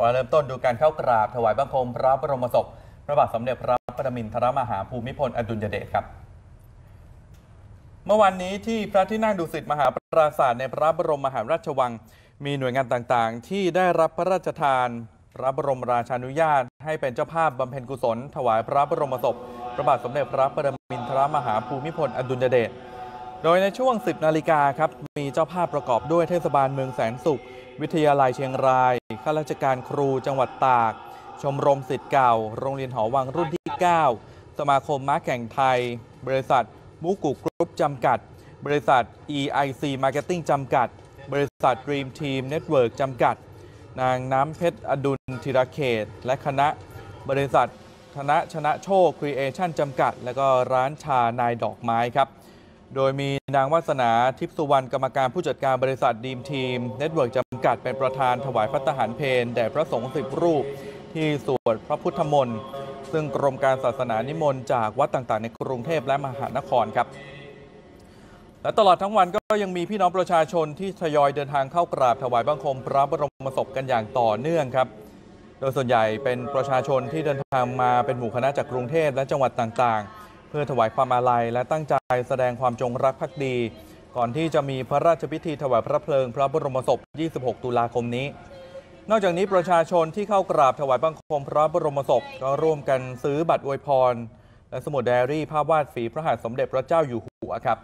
ว่าเริ่มต้นดูการเข้ากราบถวายบังคมพระบรมศพพระบาทสมเด็จพระปรมินทรมหาภูมิพลอดุลยเดชครับ เมื่อวานนี้ที่พระที่นั่งดุสิตมหาปราสาทในพระบรมมหาราชวัง มีหน่วยงานต่างๆ ที่ได้รับพระราชทาน พระบรมราชานุญาต ให้เป็นเจ้าภาพบำเพ็ญกุศล ถวายพระบรมศพพระบาทสมเด็จพระปรมินทรมหาภูมิพลอดุลยเดชโดยในช่วง 10 นาฬิกาครับ มีเจ้าภาพประกอบด้วยเทศบาลเมืองแสนสุข วิทยาลัยเชียงราย ข้าราชการครูจังหวัดตาก ชมรมสิทธิ์เก่า โรงเรียนหอวังรุ่นที่ 9 สมาคมม้าแข่งไทย บริษัทมุกุกรุ๊ปจำกัด บริษัท EIC Marketing จำกัด บริษัท Dream Team Network จำกัด นางน้ำเพชรอดุลธีรเขต และคณะ บริษัทธนะชนะโชคครีเอชั่นจำกัด และก็ร้านชานายดอกไม้ครับ โดยมีนางวาสนาทิพสุวรรณกรรมการผู้จัดการบริษัทดีมทีมเน็ตเวิร์กจำกัดเป็นประธานถวายพระทหารเพลแด่พระสงฆ์สิบรูป ที่สวดพระพุทธมนต์ซึ่งกรมการศาสนานิมนต์จากวัดต่างๆ ในกรุงเทพและมหานครครับ และตลอดทั้งวันก็ยังมีพี่น้องประชาชนที่ทยอยเดินทางเข้ากราบถวายบังคมพระบรมศพกันอย่างต่อเนื่องครับ โดยส่วนใหญ่เป็นประชาชนที่เดินทางมาเป็นหมู่คณะจากกรุงเทพและจังหวัดต่างๆ พื่อถวายความอาลัยและตั้งใจแสดงความจงรักภักดี ก่อนที่จะมีพระราชพิธีถวายพระเพลิง พระบรมศพ 26 ตุลาคมนี้ นอกจากนี้ประชาชนที่เข้ากราบถวายบังคมพระบรมศพก็ร่วมกันซื้อบัตรอวยพร และสมุดไดอารี่ภาพวาดฝีพระหัตถ์สมเด็จพระเจ้าอยู่หัวครับ